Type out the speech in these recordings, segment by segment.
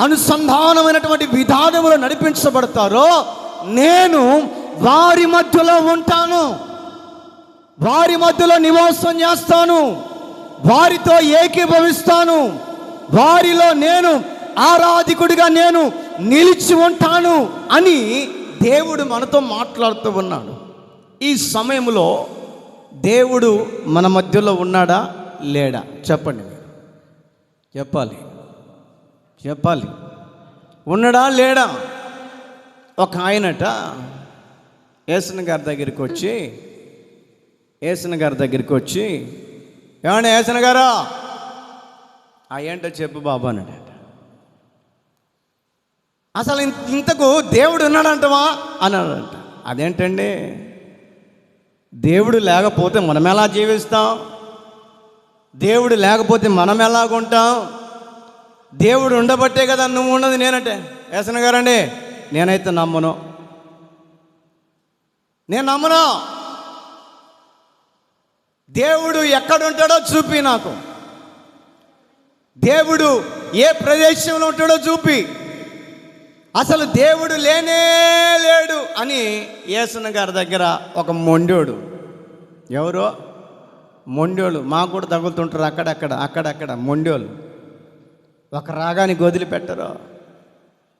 అనుసంధానమైనటువంటి విధానములు నడిపించబడతారో నేను వారి మధ్యలో ఉంటాను. వారి మధ్యలో నివాసం చేస్తాను. వారితో ఏకీభవిస్తాను. వారిలో నేను ఆరాధికుడిగా నేను నిలిచి ఉంటాను అని దేవుడు మనతో మాట్లాడుతూ ఉన్నాడు. ఈ సమయంలో దేవుడు మన మధ్యలో ఉన్నాడా? లేడా? చెప్పండి చెప్పాలి. చెప్పాలి. ఉన్నాడా లేడా? ఒక ఆయనట ఏసన్ గారి దగ్గరికి వచ్చి ఏసన్ గారి దగ్గరికి వచ్చి ఏమన్నా ఏసన్ గారా? అయ్యంటో చెప్పు బాబు అన్నాడట. అసలు ఇంతకు దేవుడు ఉన్నాడంటవా? అన్నాడంట. అదేంటండి? దేవుడు లేకపోతే మనం ఎలా జీవిస్తాం? దేవుడు లేకపోతే మనం ఎలాగుంటాం దేవుడు ఉండబట్టే కదా నువ్వు ఉన్నది నేనంటే. వేసన గారండి నేనైతే నమ్మను. నేను నమ్మను. దేవుడు ఎక్కడుంటాడో చూపి నాకు. దేవుడు ఏ ప్రదేశంలో ఉంటాడో చూపి. అసలు దేవుడు లేనే లేడు అని యేసున గారి దగ్గర ఒక మొండోడు. ఎవరో? మొండోళ్ళు. మాకు కూడా తగులుతుంటారు అక్కడక్కడ అక్కడక్కడ మొండోళ్ళు. ఒక రాగానికి వదిలిపెట్టరు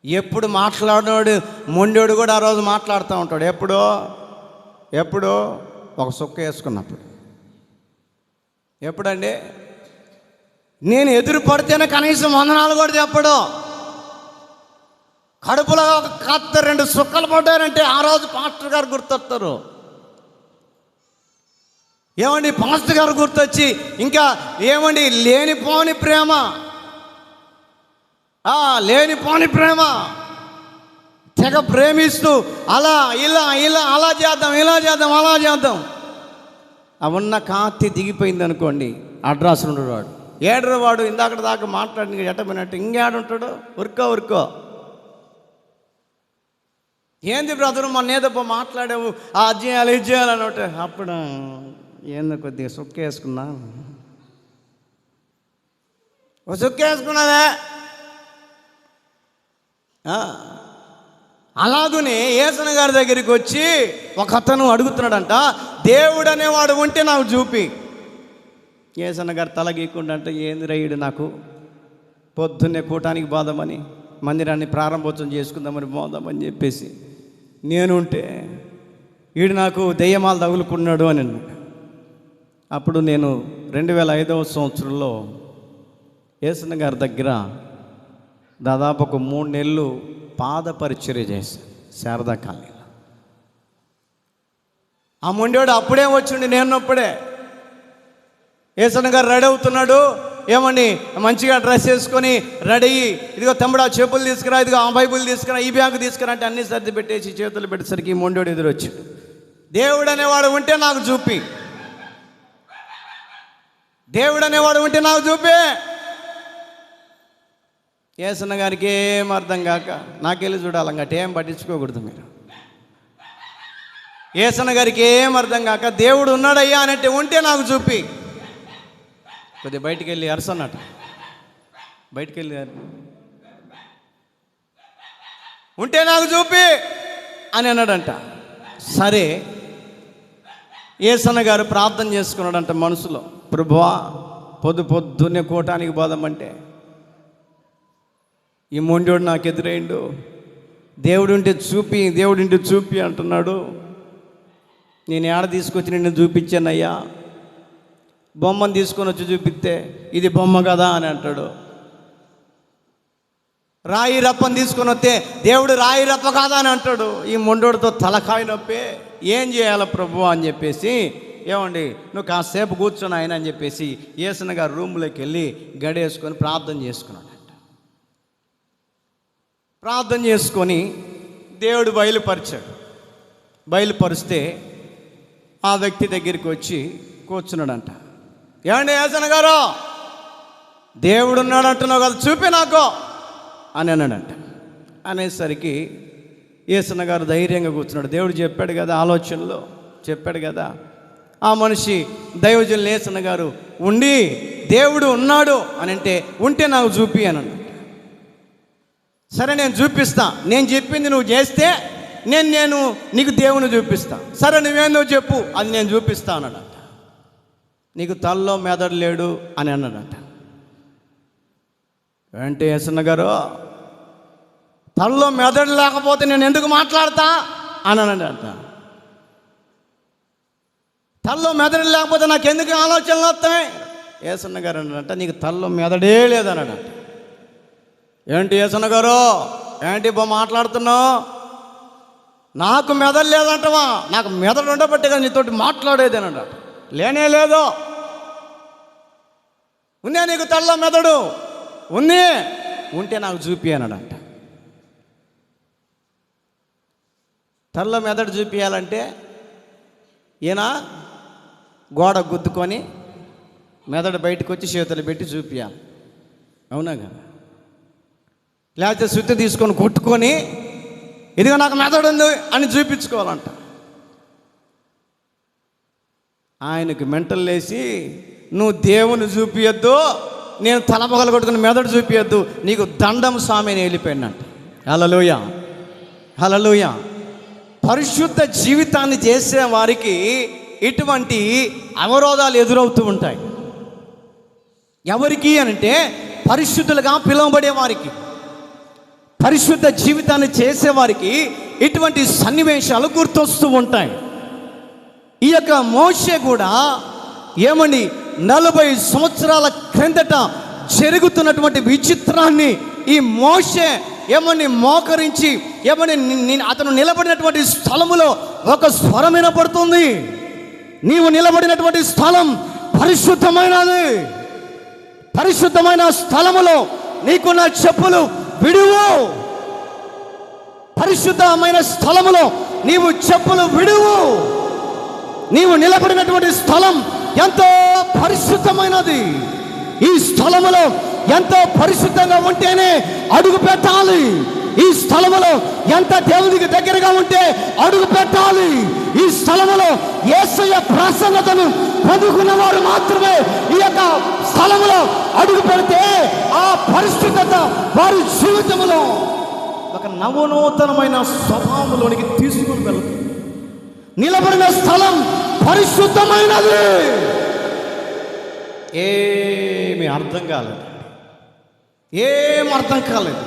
ఎప్పుడు మాట్లాడినోడు మొండోడు కూడా ఆ రోజు మాట్లాడుతూ ఉంటాడు. ఎప్పుడో? ఎప్పుడో? ఒక సుక్క వేసుకున్నప్పుడు. ఎప్పుడండి? నేను ఎదురు పడితేనే కనీసం వందనాలు కూడా చెప్పడు. కడుపులో ఒక కత్త రెండు సుక్కలు పడ్డారంటే ఆ రోజు పాస్టర్ గారు గుర్తొస్తారు ఏమండి పాస్టర్ గారు గుర్తొచ్చి ఇంకా ఏమండి లేనిపోని ప్రేమ. లేనిపోని ప్రేమ. తెగ ప్రేమిస్తూ అలా ఇలా ఇలా అలా చేద్దాం ఇలా చేద్దాం అలా చేద్దాం. ఉన్న కాత్తి దిగిపోయింది అనుకోండి అడ్రస్ ఉండేవాడు. వాడు వాడు ఇందాక దాకా మాట్లాడిన ఎట్టబడినట్టు ఇంకేడుంటాడు ఉరుకో ఉరుకో. ఏంది బ్రదరు మొన్న ఏదో మాట్లాడావు ఆ అది చేయాలి ఇది చేయాలి ఒకటి. అప్పుడు ఏందో కొద్దిగా సుక్క వేసుకున్నా అలాగునే ఏసన గారి దగ్గరికి వచ్చి ఒక అతను అడుగుతున్నాడంట దేవుడు అనేవాడు ఉంటే నాకు చూపి. ఏసన్న గారు తలగీయకుండా అంటే ఏంది రయ్యుడు నాకు? పొద్దున్నే కూటానికి బాధమని మందిరాన్ని ప్రారంభోత్సవం చేసుకుందామని పోదామని చెప్పేసి నేనుంటే వీడు నాకు దెయ్యమాలు తగులుకున్నాడు అని అప్పుడు నేను రెండు వేల ఐదవ సంవత్సరంలో ఏసన్న గారి దగ్గర దాదాపు ఒక మూడు నెలలు పాద పరిచర్య చేశాను శారదా కాలనీలో. ఆ మొండోడు అప్పుడే వచ్చిండి నేనప్పుడే ఏసన్న గారు రెడీ అవుతున్నాడు ఏమండి మంచిగా డ్రెస్ వేసుకొని రెడీ అయ్యి ఇదిగో తమ్ముడు ఆ చెప్పులు తీసుకురా ఇదిగో ఆ బైబుల్ తీసుకురా ఈ బ్యాగ్ తీసుకురా అంటే అన్ని సర్ది పెట్టేసి చేతులు పెట్టేసరికి మొండోడు ఎదురొచ్చాడు. దేవుడు అనేవాడు ఉంటే నాకు చూపి. దేవుడు అనేవాడు ఉంటే నాకు చూపే. ఏసన్న గారికి ఏం అర్థం కాక నాకెళ్ళి చూడాలంగట ఏం పట్టించుకోకూడదు మీరు. ఏసన్న గారికి ఏం అర్థం కాక దేవుడు ఉన్నాడయ్యా అనంటే ఉంటే నాకు చూపి. కొద్దిగా బయటికి వెళ్ళి అరసన్నట. బయటికి వెళ్ళి ఉంటే నాకు చూపి అని అన్నాడంట. సరే ఏసన్న గారు ప్రార్థన చేసుకున్నాడంట మనసులో. ప్రభువా పొద్దు పొద్దున్నే కోటానికి పోదామంటే ఈ మొండోడు నాకు ఎదురైండు. దేవుడు ఉంటే చూపి దేవుడు ఉంటే చూపి అంటున్నాడు. నేను ఏడ తీసుకొచ్చి నిన్ను చూపించానయ్యా? బొమ్మను తీసుకొని వచ్చి చూపిస్తే ఇది బొమ్మ కదా అని అంటాడు. రాయి రప్పని తీసుకొని వస్తే దేవుడు రాయి రప్ప కాదా అని అంటాడు. ఈ మొండోడితో తలకాయ నొప్పి. ఏం చేయాలి ప్రభు అని చెప్పేసి ఏమండి నువ్వు కాసేపు కూర్చొని ఆయన అని చెప్పేసి ఏసిన గారు రూమ్లోకి వెళ్ళి గడేసుకొని ప్రార్థన చేసుకున్నాడు. ప్రార్థన చేసుకొని దేవుడు బయలుపరిచాడు. బయలుపరిస్తే ఆ వ్యక్తి దగ్గరికి వచ్చి కూర్చున్నాడంట. ఏమండి యాసన గారు? దేవుడు ఉన్నాడంటున్నావు కదా చూపి నాకు. అని అన్నాడంట. అనేసరికి ఏసన్న గారు ధైర్యంగా కూర్చున్నాడు. దేవుడు చెప్పాడు కదా ఆలోచనలో చెప్పాడు కదా ఆ మనిషి దైవజనులు ఏసన్న గారు ఉండి దేవుడు ఉన్నాడు అని అంటే ఉంటే నాకు చూపి అన్నాడు. సరే నేను చూపిస్తా. నేను చెప్పింది నువ్వు చేస్తే నేను నేను నీకు దేవుని చూపిస్తా. సరే నువ్వేందో చెప్పు. అది నేను చూపిస్తా అన్నాడంట. నీకు తల్లో మెదడు లేడు అని అన్నాడంట. ఏంటి యసన్న గారు? తల్లో మెదడు లేకపోతే నేను ఎందుకు మాట్లాడతా అని అన్నాడంట. తల్లో మెదడు లేకపోతే నాకు ఎందుకు ఆలోచనలు వస్తాయి? ఏసన్న గారు అన్నాడంట నీకు తల్లో మెదడే లేదన్నాడంట ఏంటి యేసన గారు? ఏంటి బా మాట్లాడుతున్నావు? నాకు మెదడు లేదంటవా? నాకు మెదడు ఉండబట్టే కదా నీతోటి మాట్లాడేది లేనే లేదు. ఉందే నీకు తెల్ల మెదడు. ఉంది ఉంటే నాకు చూపియనడంట తెల్ల మెదడు చూపించాలంటే ఈయన గోడ గుద్దుకొని మెదడు బయటకు వచ్చి చేతులు పెట్టి చూపించాలి అవునా కదా? లేకపోతే శుద్ధి తీసుకొని కొట్టుకొని ఇదిగో నాకు మెదడు ఉంది అని చూపించుకోవాలంట. ఆయనకు మెంటల్ లేసి నువ్వు దేవుని చూపియొద్దు నేను తలపగలు కొట్టుకుని మెదడు చూపియొద్దు నీకు దండం స్వామి అని వెళ్ళిపోయినట్ట హలలోయ హలలుయ పరిశుద్ధ జీవితాన్ని చేసే వారికి ఇటువంటి అవరోధాలు ఎదురవుతూ ఉంటాయి. ఎవరికి అంటే పరిశుద్ధులుగా పిలువబడే వారికి. పరిశుద్ధ జీవితాన్ని చేసేవారికి ఇటువంటి సన్నివేశాలు గుర్తొస్తూ ఉంటాయి. ఈ యొక్క మోషే కూడా ఏమని నలభై సంవత్సరాల క్రిందట జరుగుతున్నటువంటి విచిత్రాన్ని ఈ మోషే ఏమని మోకరించి ఏమని అతను నిలబడినటువంటి స్థలములో ఒక స్వరం వినపడుతుంది. నీవు నిలబడినటువంటి స్థలం పరిశుద్ధమైనది. పరిశుద్ధమైన స్థలములో నీకున్న చెప్పులు విడువు. పరిశుద్ధమైన స్థలములో నీవు చెప్పులు విడువు. నీవు నిలబడినటువంటి స్థలం ఎంతో పరిశుద్ధమైనది. ఈ స్థలములో ఎంతో పరిశుద్ధంగా ఉంటేనే అడుగు పెట్టాలి. ఈ స్థలములో ఎంత దేవునికి దగ్గరగా ఉంటే అడుగు పెట్టాలి. ఈ స్థలములో యేసయ్య ప్రసన్నతను పొందుకున్న వారు మాత్రమే ఈ యొక్క స్థలములో అడుగు పెడితే ఆ పరిశుద్ధత వారి జీవితంలో ఒక నవనూతనమైన స్వభావంలోనికి తీసుకుని వెళ్తుంది నిలబడిన స్థలం పరిశుద్ధమైనది. ఏమి అర్థం కాలేదు ఏం అర్థం కాలేదు.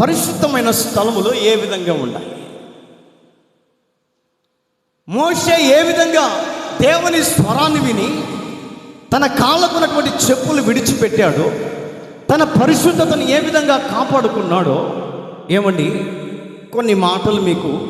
పరిశుద్ధమైన స్థలములు ఏ విధంగా ఉండాలి? మోషే ఏ విధంగా దేవుని స్వరాన్ని విని తన కాళ్ళకున్నటువంటి చెప్పులు విడిచిపెట్టాడో తన పరిశుద్ధతను ఏ విధంగా కాపాడుకున్నాడో ఏమండి? కొన్ని మాటలు మీకు